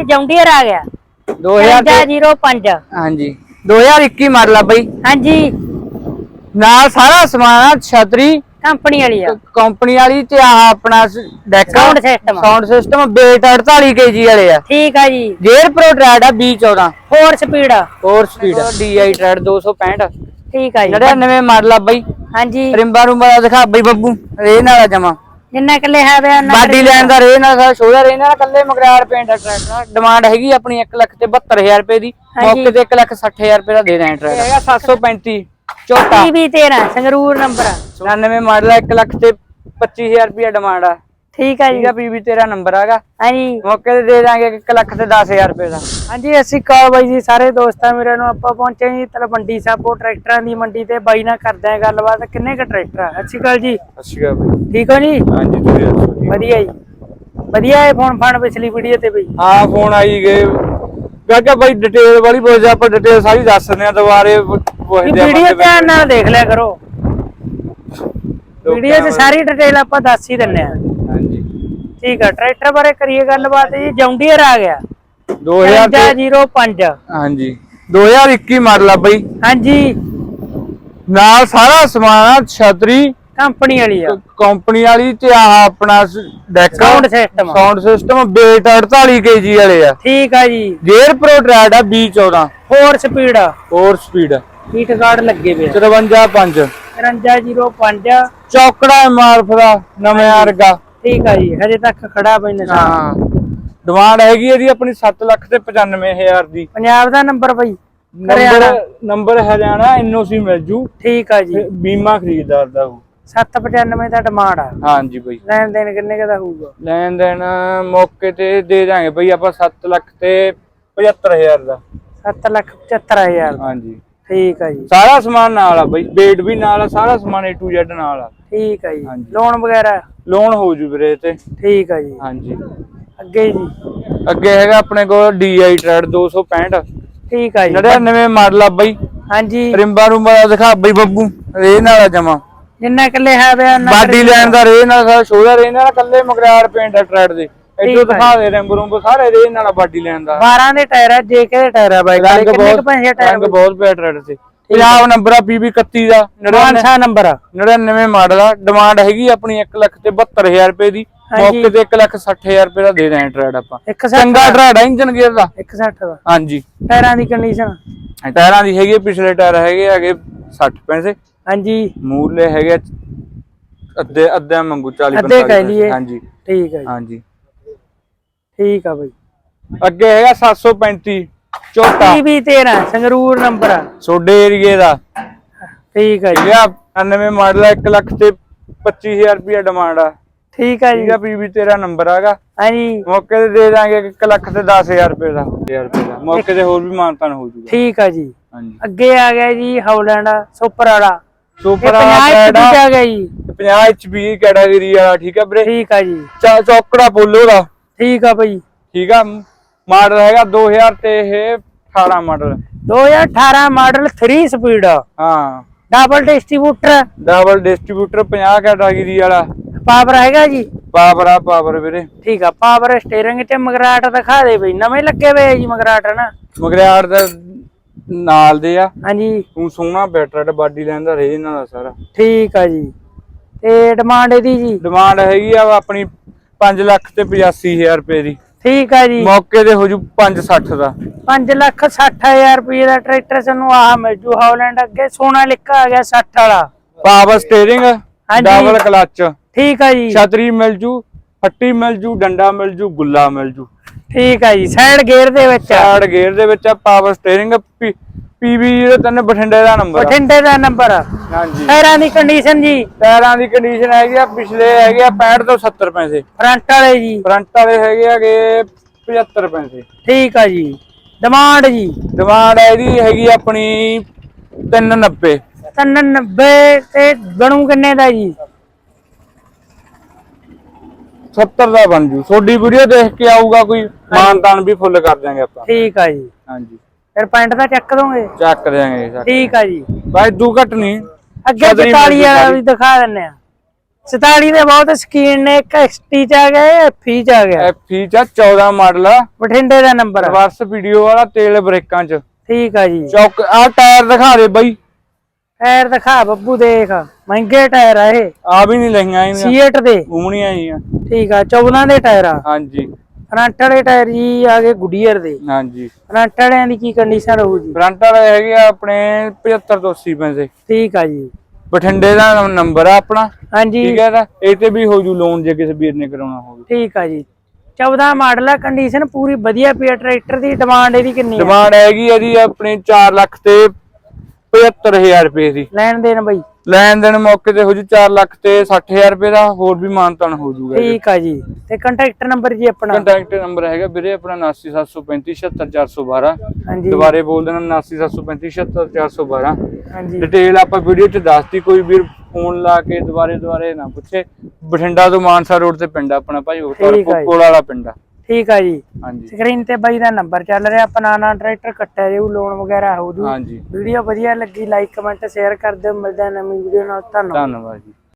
ਜੀ ਜੌਂਡੀਅਰ ਆ। ਗਿਆ 2000 ਤੇ 05 ਹਾਂਜੀ। 2021 ਮਾਡਲ ਆ ਬਈ। ਹਾਂਜੀ। ਨਾਲ ਸਾਰਾ ਸਮਾਨ ਆ ਛਤਰੀ। ਕੰਪਨੀ ਵਾਲੀ ਆ। ਕੰਪਨੀ ਵਾਲੀ ਤੇ ਆਹ ਆਪਣਾ ਡੈਕ। ਸਾਊਂਡ ਸਿਸਟਮ ਬੇਟ 48 ਕੇਜੀ ਵਾਲੇ ਆ। ਠੀਕ ਆ ਜੀ। ਗੇਅਰ ਪ੍ਰੋ ਟਰੈਡ ਆ 2014 4 ਸਪੀਡ ਹੋਰ ਸਪੀਡ ਡੀਆਈ ਟਰੈਡ 265 ਠੀਕ ਆ ਜੀ। 99 ਮਾਡਲ ਆ ਬਈ। ਹਾਂਜੀ। ਰਿੰਬਾ ਰੂੰਬਾ ਦਿਖਾ ਬਈ ਬੱਬੂ। ਰੇ ਨਾਲ ਜਮਾ। ਜਿੰਨਾ ਕੱਲੇ ਹੈ ਵੇ ਬਾਡੀ ਲੈਣ ਦਾ ਰੇ ਨਾਲ ਸਾਰਾ ਸ਼ੋਅ ਦਾ ਰੇ ਨਾਲ ਕੱਲੇ ਮਗਰਾੜ ਪੇਂਟ ਟਰੈਕਟਰ ਡਿਮਾਂਡ ਹੈਗੀ ਆਪਣੀ 1 ਲੱਖ ਤੇ 72000 ਰੁਪਏ ਦੀ। ਮੌਕੇ ਤੇ 1 ਲੱਖ 60000 ਰੁਪਏ ਦਾ ਦੇ ਦੇਣਾ ਟਰੈਕਟਰ। ਹੈਗਾ 735 ਚੌਥਾ। ਵੀ 13 ਸੰਗਰੂਰ ਨੰਬਰ ਆ। 99 ਮਾਡਲ ਆ 1 ਲੱਖ ਤੇ 25000 ਰੁਪਏ ਡਿਮਾਂਡ ਆ। ਠੀਕ ਠੀਕ ਜੀ। ਆ ਪੀਵੀ ਤੇਰਾ ਨੰਬਰ ਹੈਗਾ ਹਾਂਜੀ। ਮੌਕੇ ਤੇ ਦੇ ਦਾਂਗੇ 1 ਲੱਖ ਤੇ 10000 ਰੁਪਏ ਦਾ। ਹਾਂਜੀ ਅਸੀਂ ਕਾਲ ਬਾਈ ਜੀ ਸਾਰੇ ਦੋਸਤਾਂ ਵੀਰਾਂ ਨੂੰ ਆਪਾਂ ਪਹੁੰਚੇ ਜੀ ਤਲਵੰਡੀ ਸਾਬੋ ਟਰੈਕਟਰਾਂ ਦੀ ਮੰਡੀ ਤੇ ਬਾਈ ਨਾਲ ਕਰਦੇ ਆ ਗੱਲਬਾਤ। ਕਿੰਨੇ ਕ ਟਰੈਕਟਰ ਆ? ਅੱਛੀ ਗੱਲ ਜੀ। ਅੱਛਾ ਬਈ। ਠੀਕ ਹੋ ਜੀ? ਹਾਂਜੀ ਤੁਸੀਂ ਦੱਸੋ ਜੀ। ਵਧੀਆ ਜੀ। ਵਧੀਆ ਇਹ ਫੋਨ ਫਾਨ ਪਿਛਲੀ ਵੀਡੀਓ ਤੇ ਬਈ ਹਾਂ ਫੋਨ ਆਈ ਗਏ। ਕਾਕਾ ਬਾਈ ਡਿਟੇਲ ਵਾਲੀ ਪੁੱਛਦੇ ਆਪਾਂ ਡਿਟੇਲ ਸਾਰੀ ਦੱਸ ਦਿੰਦੇ ਆ ਦੁਬਾਰੇ ਵੀਡੀਓ ਧਿਆਨ ਨਾਲ ਦੇਖ ਲਿਆ ਕਰੋ। ਵੀਡੀਓ 'ਚ ਸਾਰੀ ਡਿਟੇਲ ਆਪਾਂ ਦੱਸ ਹੀ ਦਿੰਨੇ ਆ ਹਾਂਜੀ। ਠੀਕ ਆ ਟਰੈਕਟਰ ਬਾਰੇ ਕਰੀਏ ਗੱਲਬਾਤ ਜੀ ਜੌਂਡੀਅਰ ਆ ਗਿਆ। 2000 ਤੇ 05 ਹਾਂਜੀ। 2021 ਮਾਡਲ ਆ ਬਾਈ। ਹਾਂਜੀ। ਨਾਲ ਸਾਰਾ ਸਮਾਨ ਆ ਛਤਰੀ। ਕੰਪਨੀ ਵਾਲੀ ਆ। ਕੰਪਨੀ ਵਾਲੀ ਤੇ ਆਹ ਆਪਣਾ deck Sound system। Sound system ਬੇਟ 48 ਕੇਜੀ ਵਾਲੇ ਆ। ਠੀਕ ਆ ਜੀ। ਗੇਅਰ ਪ੍ਰੋ ਟਰੈਡ ਆ 2014 4 ਸਪੀਡ ਹੋਰ ਸਪੀਡ ਹੀਟ ਗਾਰਡ ਲੱਗੇ ਵੇ 53 5 5305 ਚੌਕੜਾ ਮਾਰਫ ਦਾ ਨਵੇਂ ਵਰਗਾ। ਠੀਕ ਆ ਜੀ ਹਜੇ ਤੱਕ ਖੜਾ ਨਿਸ਼ਾਨ ਹਾਂ। ਡਿਮਾਂਡ ਹੈਗੀ ਇਹਦੀ ਆਪਣੀ 7 ਲੱਖ ਤੇ 95000 ਦੀ। ਪੰਜਾਬ ਦਾ ਨੰਬਰ ਬਈ ਨੰਬਰ ਨੰਬਰ ਹਰਿਆਣਾ ਐਨਓਸੀ ਮਿਲ ਜੂ। ਠੀਕ ਆ ਜੀ। ਬੀਮਾ ਖਰੀਦਦਾਰ ਦਾ ਉਹ। 795 ਦਾ ਡਿਮਾਂਡ ਆ। ਹਾਂਜੀ ਬਈ। ਲੈਣ ਦੇਣ ਕਿੰਨੇ ਕੁ ਦਾ ਹੋਊਗਾ? ਲੈਣ ਦੇਣ ਮੌਕੇ ਤੇ ਦੇ ਦਾਂਗੇ ਬਈ ਆਪਾਂ 7 ਲੱਖ ਤੇ 75000 ਦਾ। 7 ਲੱਖ 75000 ਦਾ। ਹਾਂਜੀ। ਠੀਕ ਆ ਜੀ। ਸਾਰਾ ਸਮਾਨ ਨਾਲ ਆ ਬਈ ਬੇਟ ਵੀ ਨਾਲ ਆ ਸਾਰਾ ਸਮਾਨ A to Z ਨਾਲ ਆ। ਠੀਕ ਆ ਜੀ। ਹਾਂਜੀ। ਲੋਨ ਵਗੈਰਾ? ਲੋਨ ਹੋ ਜੂ ਵੀਰੇ ਤੇ। ਠੀਕ ਆ ਜੀ। ਹਾਂਜੀ। ਅੱਗੇ ਜੀ? ਅੱਗੇ ਹੈਗਾ ਆਪਣੇ ਕੋਲ DI ਟਰੈਡ 265 ਠੀਕ ਆ ਜੀ। 99 ਮਾਡਲ ਆ ਬਈ। ਹਾਂਜੀ। ਰਿੰਬਾ ਰੂੰਬਾ ਦਾ ਦਿਖਾ ਬਈ ਬੱਬੂ ਰੇ ਨਾਲ ਆ ਜਮਾ। ਜਿੰਨਾ ਕੱਲੇ ਹੈ ਉਹਨਾਂ ਬਾਡੀ ਲੈਣ ਦਾ ਰੇ ਨਾਲ ਸਾਰਾ ਸ਼ੋਅ ਦਾ ਰੇ ਨਾਲ ਕੱਲੇ ਮਗਰਾੜ ਪੇਂਟ ਆ ਟਰੈਡ ਦੇ। ਠੀਕ ਇੱਥੋਂ ਆ ਦਿਖਾ ਦੇ ਰੰਗ ਰੂੰਬ ਸਾਰੇ ਰੇ ਨਾਲ ਬਾਡੀ ਲੈਣ ਦਾ। 12 ਦੇ ਟਾਇਰ ਆ ਜੇਕੇ ਦੇ ਟਾਇਰ ਆ ਬਾਈ ਰੰਗ ਕਿੰਨੇ ਕੁ ਬਹੁਤ ਪੈਸੇ ਟਾਇਰ ਰੰਗ ਬਹੁਤ ਪਿਆ ਟਰੈਡ ਤੇ ਪੰਜਾਬ ਨੰਬਰ ਆ PB 31 ਦਾ 99 ਮਾਨਸਾ ਨੰਬਰ ਆ। 99 ਮਾਡਲ ਆ ਡਿਮਾਂਡ ਹੈਗੀ ਆਪਣੀ 1 ਲੱਖ ਤੇ 72000 ਰੁਪਏ ਦੀ। ਮੌਕੇ ਤੇ 1 ਲੱਖ 60000 ਰੁਪਏ ਦਾ ਦੇ ਦਾਂ ਟਰੈਡ ਆਪਾਂ। 160 ਚੰਗਾ ਟਰੈਡ ਆ ਇੰਜਨ ਗੇਅਰ ਦਾ। 160 ਦਾ। ਹਾਂਜੀ। ਟਾਇਰਾਂ ਦੀ ਕੰਡੀਸ਼ਨ ਟਾਇਰਾਂ ਦੀ ਹੈਗੀ ਪਿਛਲੇ ਟਾਇਰ ਹੈਗੇ ਹੈਗੇ 60 ਪੈਸੇ। ਹਾਂਜੀ। ਮੂਰਲੇ ਹੈਗੇ ਅੱਧੇ ਅੱਧੇ ਮੰਗੂ 40 ਅੱਧੇ 45 ਕਹਿ ਲਈਏ। ਹਾਂਜੀ। ਠੀਕ ਆ ਜੀ। ਹਾਂਜੀ। ਠੀਕ ਆ ਬਾਈ। ਅੱਗੇ ਹੈਗਾ 735 ਚੌਥਾ ਵੀ 13 ਸੰਗਰੂਰ ਨੰਬਰ ਆ। ਸੋਡੇ ਏਰੀਏ ਦਾ। ਠੀਕ ਆ ਜੀ। ਠੀਕ ਆ 99 ਮਾਡਲ ਆ 1 ਲੱਖ ਤੇ 25000 ਰੁਪਏ ਡਿਮਾਂਡ ਆ। ਠੀਕ ਆ ਜੀ। ਠੀਕ ਆ ਪੀਵੀ ਤੇਰਾ ਨੰਬਰ ਆਗਾ। ਹਾਂਜੀ ਮੌਕੇ ਤੇ ਦੇ ਦਾਂਗੇ 1 ਲੱਖ ਤੇ 10000 ਰੁਪਏ ਦਾ। 1000 ਰੁਪਏ ਦਾ। ਮੌਕੇ ਤੇ ਹੋਰ ਵੀ ਮਾਨਤਾਨ ਹੋ ਜੂਗਾ। ਠੀਕ ਆ ਜੀ। ਹਾਂਜੀ ਅੱਗੇ ਆ ਗਿਆ ਜੀ ਹਾਊਲੈਂਡ ਸੁਪਰ ਵਾਲਾ ਸੁਪਰ 50 ਆ ਇੰਚ ਆ ਗਿਆ ਜੀ। 50 ਐਚਪੀ ਕੈਟਾਗਰੀ ਵਾਲਾ ਠੀਕ ਆ ਵੀਰੇ? ਠੀਕ ਆ ਜੀ। ਚਾ- ਚੌਕੜਾ ਪੋਲੋ ਦਾ। ਠੀਕ ਆ ਬਾਈ। ਠੀਕ ਆ ਮਾਡਲ ਹੈਗਾ 2000 ਤੇ ਇਹ 18 ਮਾਡਲ। 2018 ਮਾਡਲ 3 ਸਪੀਡ ਹਾਂ। Double distributor double distributor 50 category ਵਾਲਾ। ਪਾਵਰ ਹੈਗਾ ਜੀ। ਪਾਵਰ ਆ ਪਾਵਰ ਵੀਰੇ। ਠੀਕ ਆ ਪਾਵਰ ਸਟੀਅਰਿੰਗ ਤੇ ਮਗਰਾਟ ਦਿਖਾ ਦੇ ਬਈ। ਨਵੇਂ ਲੱਗੇ ਹੋਏ ਆ ਜੀ ਮਗਰਾਟ ਨਾ ਮਗਰਿਆੜ ਦਾ ਨਾਲ ਦੇ ਆ। ਹਾਂਜੀ। ਤੂੰ ਸੋਹਣਾ ਬੈਟਰ ਬਾਡੀ ਲੈਂਦਾ ਰੇ ਇਹਨਾਂ ਦਾ ਸਾਰਾ। ਠੀਕ ਆ ਜੀ। ਤੇ ਡਿਮਾਂਡ ਇਹਦੀ ਜੀ? ਡਿਮਾਂਡ ਹੈਗੀ ਆ ਆਪਣੀ 5 ਲੱਖ ਤੇ 85000 ਰੁਪਏ ਦੀ। ਠੀਕ ਹੈ ਜੀ। ਮੌਕੇ ਦੇ ਹੋ ਜੂ 560 ਦਾ। 5 ਲੱਖ 60000 ਰੁਪਏ ਦਾ ਟਰੈਕਟਰ ਸਾਨੂੰ ਆਹ ਮਿਲ ਜੂ ਹੌਲੈਂਡ ਅੱਗੇ। ਸੋਨਾ ਲਿਖਾ ਆ ਗਿਆ 60 ਵਾਲਾ। Power steering double clutch. ਠੀਕ ਹੈ ਜੀ। ਛਤਰੀ ਮਿਲ ਜੂ ਹੱਟੀ ਮਿਲ ਜੂ ਡੰਡਾ ਮਿਲ ਜੂ ਗੁੱਲਾ ਮਿਲ ਜੂ। ਠੀਕ ਹੈ ਜੀ। ਸਾਈਡ ਗੇਅਰ ਦੇ ਵਿੱਚ ਸਾਈਡ ਗੇਅਰ ਦੇ ਵਿੱਚ ਪਾਵਰ ਸਟੀering PB03 ਬਠਿੰਡੇ ਦਾ ਨੰਬਰ ਬਠਿੰਡੇ ਦਾ ਨੰਬਰ ਹਾਂਜੀ। ਟਾਇਰਾਂ ਦੀ ਕੰਡੀਸ਼ਨ ਜੀ। ਟਾਇਰਾਂ ਦੀ ਕੰਡੀਸ਼ਨ ਹੈਗੀ ਆ ਪਿਛਲੇ ਹੈਗੇ ਆ 65 ਤੋਂ 70 ਪੈਸੇ। ਫਰੰਟ ਵਾਲੇ ਜੀ। ਫਰੰਟ ਵਾਲੇ ਹੈਗੇ ਆਗੇ 75 ਪੈਸੇ। ਠੀਕ ਆ ਜੀ। ਡਿਮਾਂਡ ਜੀ। ਡਿਮਾਂਡ ਹੈ ਇਹਦੀ ਹੈਗੀ ਆਪਣੀ 390 390 ਤੇ ਬਣੂ ਕਿੰਨੇ ਦਾ ਜੀ? 70 ਦਾ ਬਣ ਜੂ। ਤੁਹਾਡੀ ਵੀਡੀਓ ਦੇਖ ਕੇ ਆਊਗਾ ਕੋਈ ਮਾਨਤਾਨ ਵੀ ਫੁੱਲ ਕਰ ਦਿਆਂਗੇ ਆਪਾਂ। ਠੀਕ ਆ ਜੀ। ਹਾਂਜੀ। ਫਿਰ ਪੈਂਟ ਦਾ ਚੱਕ ਦੋਗੇ ਚੱਕ ਦਿਆਂਗੇ ਚੱਕ ਠੀਕ ਆ ਜੀ। ਬਾਈ ਦੂ ਘਟ ਨਹੀਂ। ਅੱਗੇ ਛਤਰੀ 44 ਮਿਲ ਜੂ ਵਾਲਾ। ਵੀ ਦਿਖਾ ਦਿੰਨੇ ਆ। 47 ਦੇ ਬਹੁਤ ਸਕੀਨ ਨੇ ਇੱਕ ਐਕਸਟੀ ਚ ਆ ਗਿਆ ਐਫੀ ਚ ਆ ਗਿਆ। ਐਫੀ ਚ 14 ਮਾਡਲ ਆ। ਬਠਿੰਡੇ ਦਾ ਨੰਬਰ ਰਿਵਰਸ ਵੀਡੀਓ ਵਾਲਾ ਤੇਲ ਬ੍ਰੇਕਾਂ ਚ। ਠੀਕ ਆ ਜੀ। ਚੌਕ ਆ ਟਾਇਰ ਦਿਖਾ ਦੇ ਬਈ। ਟਾਇਰ ਦਿਖਾ ਬੱਬੂ ਦੇਖ। ਮਹਿੰਗੇ ਟਾਇਰ ਆ ਇਹ। ਆ ਵੀ ਨਹੀਂ ਲਈਆਂ ਇਹਨੀਆਂ ਸੀਏਟ ਦੇ। ਉਮਣੀਆਂ ਹੀ ਆ ਠੀਕ ਆ 14 ਦੇ ਟਾਇਰ ਆ। ਹਾਂਜੀ। ਫਰੰਟ ਵਾਲੇ ਟਾਇਰ ਜੀ ਆ ਗਏ ਗੁੱਡੀਅਰ ਦੇ। ਹਾਂਜੀ। ਫਰੰਟ ਵਾਲਿਆਂ ਦੀ ਕੀ ਕੰਡੀਸ਼ਨ ਰਹੂ ਜੀ? ਫਰੰਟ ਵਾਲੇ ਹੈਗੇ ਆ ਆਪਣੇ 75 ਤੋਂ 80 ਪੈਸੇ। ਠੀਕ ਆ ਜੀ। ਬਠਿੰਡੇ ਦਾ ਨੰਬਰ ਆ ਆਪਣਾ। ਹਾਂਜੀ। ਠੀਕ ਹੈ ਨਾ ਇਹ ਤੇ ਵੀ ਹੋ ਜੂ ਲੋਨ ਜੇ ਕਿਸੇ ਵੀਰ ਨੇ ਕਰਾਉਣਾ ਹੋਵੇ। ਠੀਕ ਆ ਜੀ। 14 ਮਾਡਲ ਆ ਕੰਡੀਸ਼ਨ ਪੂਰੀ ਵਧੀਆ ਪਈ ਟਰੈਕਟਰ ਦੀ ਡਿਮਾਂਡ ਇਹਦੀ ਕਿੰਨੀ ਆ? ਡਿਮਾਂਡ ਹੈਗੀ ਆ ਜੀ ਆਪਣੀ 4 ਲੱਖ ਤੇ 75000 ਰੁਪਏ ਦੀ। ਲੈਣ ਦੇਣ ਬਈ। ਲੈਣ ਦੇਣ ਮੌਕੇ ਤੇ ਹੋ ਜੂ 4 ਲੱਖ ਤੇ 60000 ਰੁਪਏ ਦਾ ਹੋਰ ਵੀ ਮਾਨਤਾਨ ਹੋ ਜੂਗਾ ਠੀਕ ਆ ਜੀ। ਤੇ ਕੰਟੈਕਟ ਨੰਬਰ ਜੀ ਆਪਣਾ? ਕੰਟੈਕਟ ਨੰਬਰ ਹੈਗਾ ਵੀਰੇ ਆਪਣਾ 7975576412 ਹਾਂਜੀ। ਦੁਬਾਰੇ ਬੋਲ ਦੇਣਾ 7975576412 ਹਾਂਜੀ। ਡਿਟੇਲ ਆਪਾਂ ਵੀਡੀਓ ਚ ਦੱਸਤੀ ਕੋਈ ਵੀਰ ਫੋਨ ਲਾ ਕੇ ਦੁਬਾਰੇ ਦੁਬਾਰੇ ਨਾ ਪੁੱਛੇ। ਬਠਿੰਡਾ ਤੋਂ ਮਾਨਸਾ ਰੋਡ ਤੇ ਪਿੰਡ ਆਪਣਾ ਭਾਈ ਜੀ। ਕੋਲ ਵਾਲਾ ਪਿੰਡ ਆ। ਠੀਕ ਆ ਜੀ। ਹਾਂਜੀ। ਸਕਰੀਨ ਤੇ ਬਾਈ ਦਾ ਨੰਬਰ ਚੱਲ ਰਿਹਾ ਆਪਣਾ ਨਾ ਟਰੈਕਟਰ ਕੱਟਿਆ ਜਾਊ ਲੋਨ ਵਗੈਰਾ ਹੋ ਜੂ। ਹਾਂਜੀ। ਵੀਡੀਓ ਵਧੀਆ ਲੱਗੀ ਲਾਈਕ ਕਮੈਂਟ ਸ਼ੇਅਰ ਕਰ ਦਿਓ ਮਿਲਦੇ ਹਾਂ ਨਵੀਂ ਵੀਡੀਓ ਨਾਲ ਧੰਨਵਾਦ। ਧੰਨਵਾਦ ਜੀ।